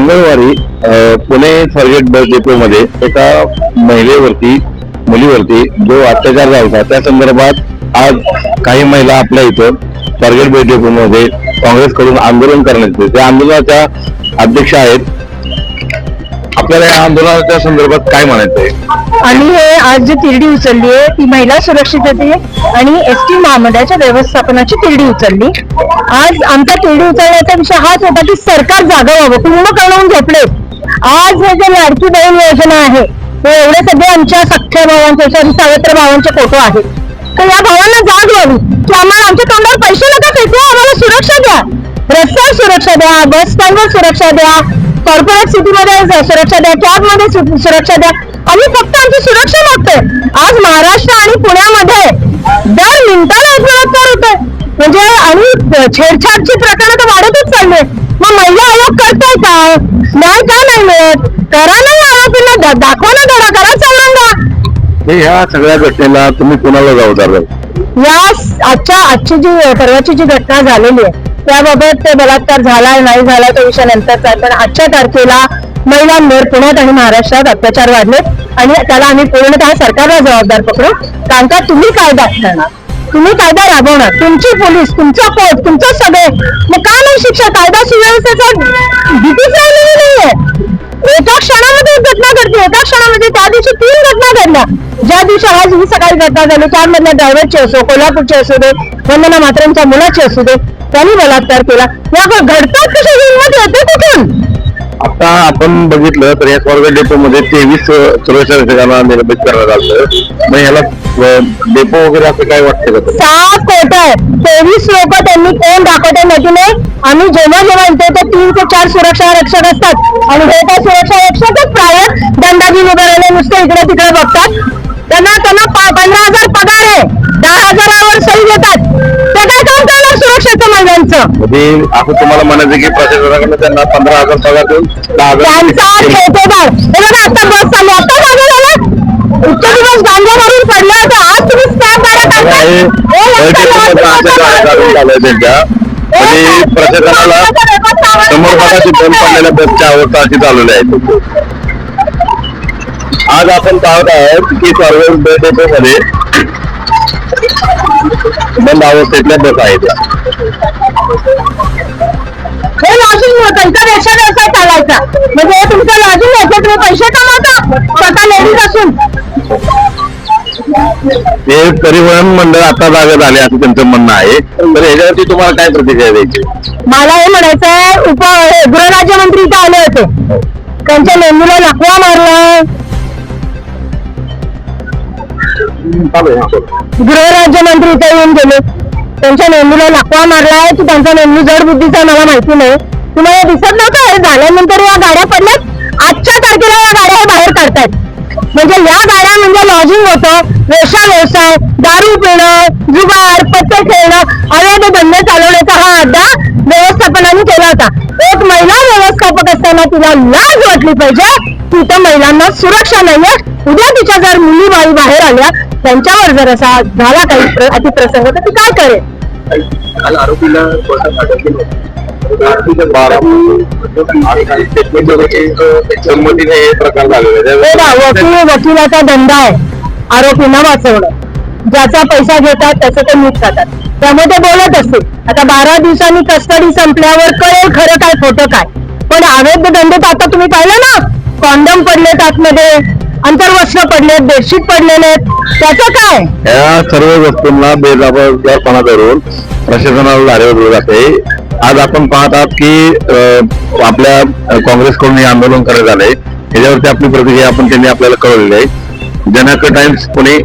मंगळवारी पुणे स्वारगेट बस डेपोमध्ये एका महिलेवरती मुलीवरती जो अत्याचार झाला होता त्या संदर्भात आज काही महिला आपल्या इथं स्वारगेट बस डेपोमध्ये काँग्रेसकडून आंदोलन करण्यात येते. त्या आंदोलनाच्या अध्यक्ष आहेत आपल्याला या आंदोलनाच्या संदर्भात काय म्हणायचं आहे आणि हे आज जी तिरडी उचलली आहे ती महिला सुरक्षितते आणि एस टी महामंडळाच्या व्यवस्थापनाची तिरडी उचलली. आज आमचा तिरडी उचलण्याचा विषय हाच होता की सरकार जागा व्हावं कुंभकर्ण होऊन झोपले आज हे जे लाडकी बहीण योजना आहे हे एवढे सगळे आमच्या सख्या भावांचे सॉरी सावत्र भावांचे फोटो आहेत. तर या भावांना जाग व्हावी की आम्हाला आमच्या तोंडावर पैसे नका फेकू आम्हाला सुरक्षा द्या. रस्त्यावर सुरक्षा द्या बस स्टँडवर सुरक्षा द्या कॉर्पोरेट सिटीमध्ये सुरक्षा द्या कॅबमध्ये सु- सुरक्षा द्या. आम्ही फक्त आमची सुरक्षा मागतोय. आज महाराष्ट्र आणि पुण्यामध्ये दर मिनिटाला बलात्कार होतोय. म्हणजे आणि छेडछाडची प्रकरण तर वाढतच चालले मग महिला आयोग करतोय का? न्याय का नाही मिळत? करा नाही आरोपींना दाखवा ना करा चौरंगा हे ह्या सगळ्या घटनेला तुम्ही कोणाला जबाबदार आहे? या आजच्या आजची जी परवाची जी घटना झालेली आहे त्याबाबत ते बलात्कार झाला नाही झाला तो विषय नंतरचा आहे. पण आजच्या तारखेला महिलांवर पुण्यात आणि महाराष्ट्रात अत्याचार वाढले आणि त्याला आम्ही पूर्णतः सरकारला जबाबदार पकडू कारण का तुम्ही कायदा ठरणार तुम्ही कायदा राबवणार. तुमची पोलीस तुमचा कोर्ट तुमचं सगळे. मग का नाही शिक्षा कायदा सुव्यवस्थेचा भीतीच राहिलेली नाहीये. एका क्षणामध्ये एक घटना घडली. एका क्षणामध्ये त्या दिवशी तीन घटना घडल्या. ज्या दिवशी आज ही सकाळी घटना झाली त्यामधल्या ड्रायव्हरची असो कोल्हापूरची असू दे वंदना मात्रांच्या मुलाची असू दे त्यांनी बलात्कार केला. या घडतात कशा हिंमत येते कुठून? आता आपण बघितलं तर या स्वर्ग डेपो मध्ये तेवीस सुरक्षा रक्षकांना निर्मित करण्यात आलं. मग ह्याला डेपो वगैरे असं काय वाटतं का? सात कोट आहे. तेवीस लोक त्यांनी कोण दाखवते नदीने आम्ही जेव्हा जेव्हा येतो तर तीन ते चार सुरक्षा रक्षक असतात. आणि हे काय सुरक्षा रक्षकच प्रायव्हेट दंडाजी राहिले नुसते इकडे तिकडे बघतात. त्यांना त्यांना पा- म्हणजे असं तुम्हाला म्हणायचं की प्रशासनाकडनं त्यांना पंधरा हजार पगार देऊन दहा हजार त्यांचा ठेकेदार हे बघा आता बस चालली आता जागा झाला इतके दिवस गांजा भरून पडले होते. आज तुम्ही हे काढून झालंय त्यांच्या. म्हणजे प्रशासनाला समोर बंद पडलेल्या बसच्या अवस्था अशी चालवली आहे. आज आपण पाहत आहोत की सर्व डेपो मध्ये बंद अवस्थेतल्या बस आहेत. हे लॉजिंग त्यांचा व्यवसाय व्यवसाय चालायचा. म्हणजे हे तुमचं लॉजिंग तुम्ही पैसे कमावता. स्वतः लेडीज असून परिवहन मंडळ आता जागा झाले. असं त्यांचं म्हणणं आहे. तर याच्यावरती तुम्हाला काय प्रतिक्रिया द्यायची? मला हे म्हणायचं आहे उप हे गृहराज्यमंत्री इथे आले होते. त्यांच्या मेंदूला लकवा मारला. चालू आहे, हा, बोला. गृहराज्यमंत्री इथे येऊन गेले. त्यांच्या मेंदूला लकवा मारलाय की त्यांचा मेंदू जड बुद्धीचा मला माहिती नाही. तुम्हाला दिसत नव्हतं? हे झाल्यानंतर या गाड्या पडल्यात आजच्या तारखेला या गाड्या बाहेर काढतायत. म्हणजे या गाड्या म्हणजे लॉजिंग होतं वेशा व्यवसाय दारू पिणं जुगार पत्ते खेळणं अवैध धंदे चालवण्याचा हा अड्डा व्यवस्थापनाने केला होता. असताना तिला लाज वाटली पाहिजे? की इथं महिलांना सुरक्षा नाहीये. उद्या तिच्या जर मुली बाई बाहेर आल्या त्यांच्यावर जर असा झाला काही प्र- अतिप्रसंग तर ती काय करेल? आरोपीला वकिलाचा धंदा आहे. आरोपींना वाचवणं. ज्याचा पैसा घेतात त्याचं ते मीठ खातात. त्यामुळे ते बोलत असतील. आता बारा दिवसांनी कस्टडी संपल्यावर कळेल खरं काय खोटं काय. पण अवैध धंदे तर आता तुम्ही पाहिलं ना? कॉन्डम पडलेत आतमध्ये अंतर्वस्त्र पडलेत बेडशीट पडलेले आहेत. त्याचं काय? या सर्व वस्तूंना बेजबाबदारपणा धरून प्रशासनाला धारेवर दिलं जाते. आज आपण पाहत आहात की अं, आपल्या काँग्रेसकडून हे आंदोलन करण्यात आलंय. याच्यावरती आपली प्रतिक्रिया आपण त्यांनी आपल्याला कळवलेली आहे. जनक टाइम्स पुणे